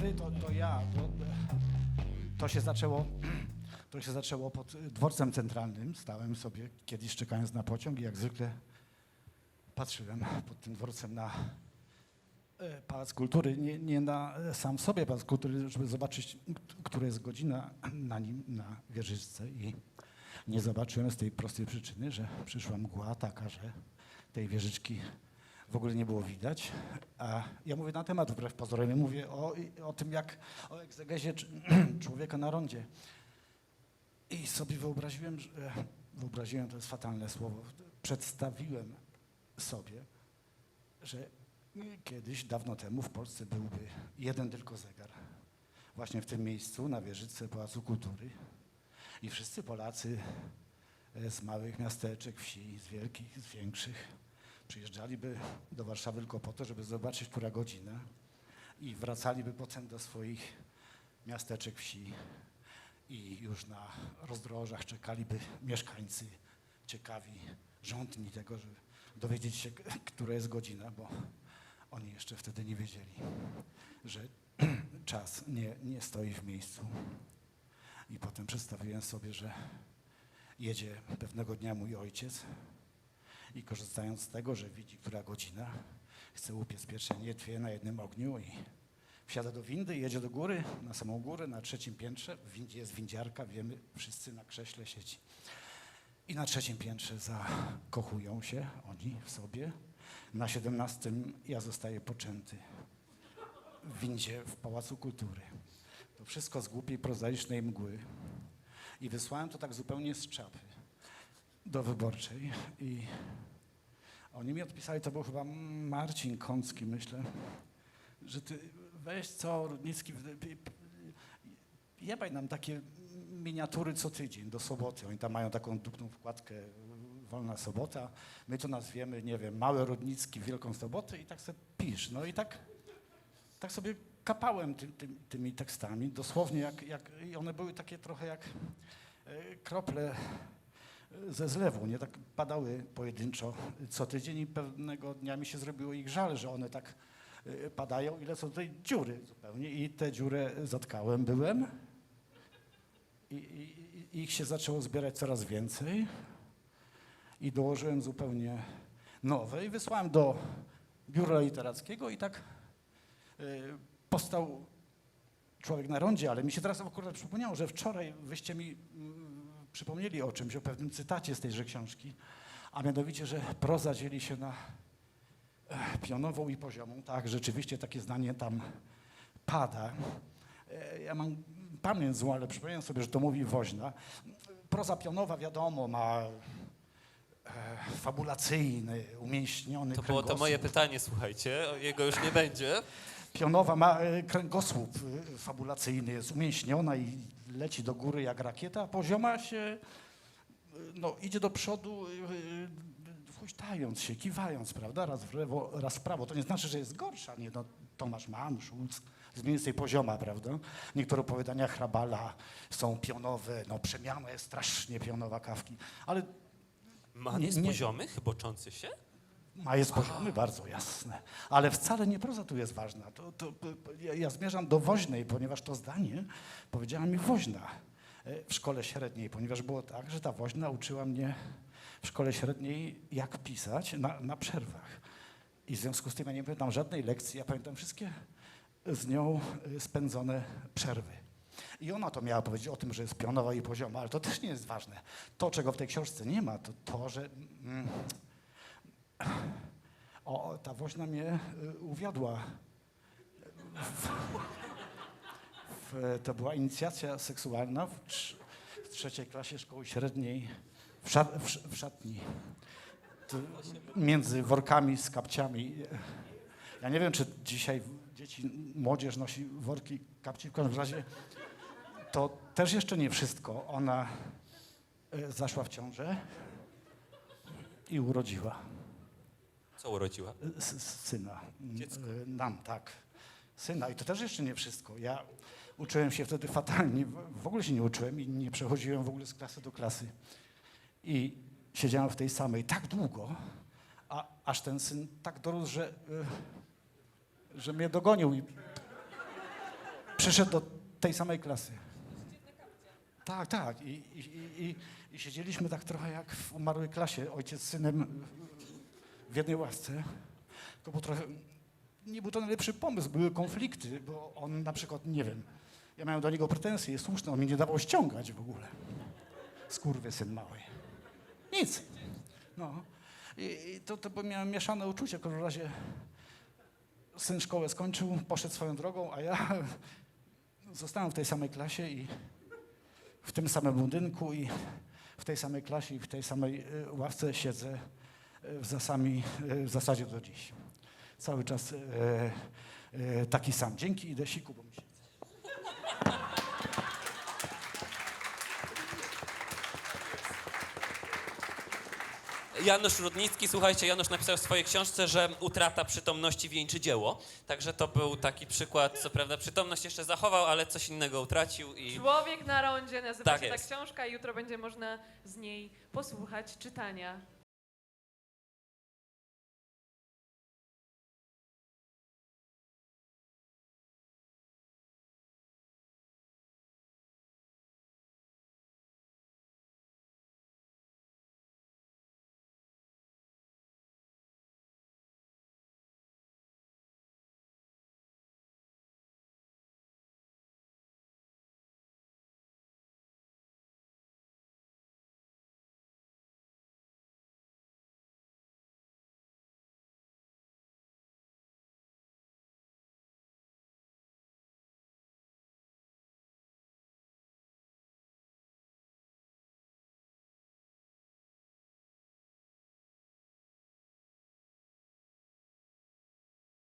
wy, to, to ja. To, to się zaczęło. To się zaczęło pod dworcem centralnym. Stałem sobie kiedyś czekając na pociąg i jak zwykle patrzyłem pod tym dworcem na e, Pałac Kultury, nie, nie na e, sam sobie Pałac Kultury, żeby zobaczyć, która jest godzina na nim, na wieżyczce i nie zobaczyłem z tej prostej przyczyny, że przyszła mgła taka, że tej wieżyczki w ogóle nie było widać. Ja mówię na temat wbrew pozorom, ja mówię o, o tym, jak o egzegezie cz- człowieka na rondzie. I sobie wyobraziłem, że, wyobraziłem, to jest fatalne słowo, przedstawiłem sobie, że kiedyś, dawno temu w Polsce byłby jeden tylko zegar. Właśnie w tym miejscu, na wieżyczce Pałacu Kultury. I wszyscy Polacy e, z małych miasteczek, wsi, z wielkich, z większych, przyjeżdżaliby do Warszawy tylko po to, żeby zobaczyć, która godzina i wracaliby potem do swoich miasteczek, wsi i już na rozdrożach czekaliby mieszkańcy ciekawi, żądni tego, żeby dowiedzieć się, która jest godzina, bo oni jeszcze wtedy nie wiedzieli, że czas nie, nie stoi w miejscu. I potem przedstawiłem sobie, że jedzie pewnego dnia mój ojciec i korzystając z tego, że widzi, która godzina, chce upiec pieczenietwie na jednym ogniu i wsiada do windy, jedzie do góry, na samą górę, na trzecim piętrze. W windzie jest windziarka, wiemy, wszyscy na krześle siedzi. I na trzecim piętrze zakochują się oni w sobie. Na siedemnastym ja zostaję poczęty w windzie w Pałacu Kultury. To wszystko z głupiej, prozaicznej mgły. I wysłałem to tak zupełnie z czapy do wyborczej. I oni mi odpisali, to był chyba Marcin Kącki, myślę, że ty weź co, Rudnicki, jebaj nam takie miniatury co tydzień, do soboty. Oni tam mają taką dupną wkładkę Wolna Sobota. My to nazwiemy, nie wiem, Małe Rudnicki, Wielką Sobotę i tak sobie pisz. No i tak, tak sobie kapałem ty, ty, tymi tekstami, dosłownie jak, jak, i one były takie trochę jak e, krople ze zlewu, nie tak padały pojedynczo co tydzień i pewnego dnia mi się zrobiło ich żal, że one tak e, padają. I lecą tutaj dziury zupełnie. I tę dziurę zatkałem byłem. I, i, i ich się zaczęło zbierać coraz więcej. I dołożyłem zupełnie nowe. I wysłałem do biura literackiego i tak e, powstał Człowiek na rondzie, ale mi się teraz akurat przypomniało, że wczoraj wyście mi mm, przypomnieli o czymś, o pewnym cytacie z tejże książki, a mianowicie, że proza dzieli się na e, pionową i poziomą. Tak, rzeczywiście takie zdanie tam pada. E, Ja mam pamięć złą, ale przypomniałem sobie, że to mówi Woźna. Proza pionowa, wiadomo, ma e, fabulacyjny, umięśniony To było to moje pytanie, słuchajcie. Jego już nie będzie. Pionowa ma e, kręgosłup e, fabulacyjny, jest umięśniona i leci do góry jak rakieta, a pozioma się e, no, idzie do przodu, huśtając się, kiwając, prawda, raz w lewo, raz w prawo. To nie znaczy, że jest gorsza, nie, no, Tomasz Mann, Schulz, jest mniej więcej pozioma, prawda. Niektóre opowiadania Hrabala są pionowe, no przemiana jest strasznie pionowa kawki, ale Man Nie- jest nie- poziomy, chyboczący się? Ma jest poziomy bardzo jasne, ale wcale nie proza tu jest ważna. To, to, ja, ja zmierzam do woźnej, ponieważ to zdanie powiedziała mi woźna e, w szkole średniej, ponieważ było tak, że ta woźna uczyła mnie w szkole średniej, jak pisać na, na przerwach. I w związku z tym ja nie pamiętam żadnej lekcji, ja pamiętam wszystkie z nią e, spędzone przerwy. I ona to miała powiedzieć o tym, że jest pionowa i pozioma, ale to też nie jest ważne. To, czego w tej książce nie ma, to to, że mm, o, ta woźna mnie y, uwiodła. W, w, to była inicjacja seksualna w, w trzeciej klasie szkoły średniej w, szat, w, sz- w szatni. Między workami z kapciami. Ja nie wiem, czy dzisiaj dzieci, młodzież nosi worki kapci. W każdym razie to też jeszcze nie wszystko. Ona y, zaszła w ciążę i urodziła. Co urodziła? Syna. Mm, Dziecko. y, Nam, tak. Syna. I to też jeszcze nie wszystko. Ja uczyłem się wtedy fatalnie. W ogóle się nie uczyłem i nie przechodziłem w ogóle z klasy do klasy. I siedziałem w tej samej tak długo, a, aż ten syn tak dorósł, że, y, że mnie dogonił i przyszedł do tej samej klasy. Tak, tak. I, i, i, i, I siedzieliśmy tak trochę jak w umarłej klasie, ojciec z synem w jednej łasce. Było trochę, nie był to najlepszy pomysł, były konflikty, bo on na przykład, nie wiem, ja miałem do niego pretensje, jest słuszne, on mi nie dawał ściągać w ogóle. Skurwy syn mały. Nic. No. I, i to, to bo miałem mieszane uczucia, w każdym razie syn szkołę skończył, poszedł swoją drogą, a ja zostałem w tej samej klasie i w tym samym budynku i w tej samej klasie i w tej samej y, ławce siedzę w, zasami, y, w zasadzie do dziś. Cały czas y, y, taki sam. Dzięki idę siku, bo mi się... Janusz Rudnicki, słuchajcie, Janusz napisał w swojej książce, że utrata przytomności wieńczy dzieło. Także to był taki przykład, co prawda przytomność jeszcze zachował, ale coś innego utracił i Człowiek na rondzie nazywa Tak się jest. ta książka i jutro będzie można z niej posłuchać czytania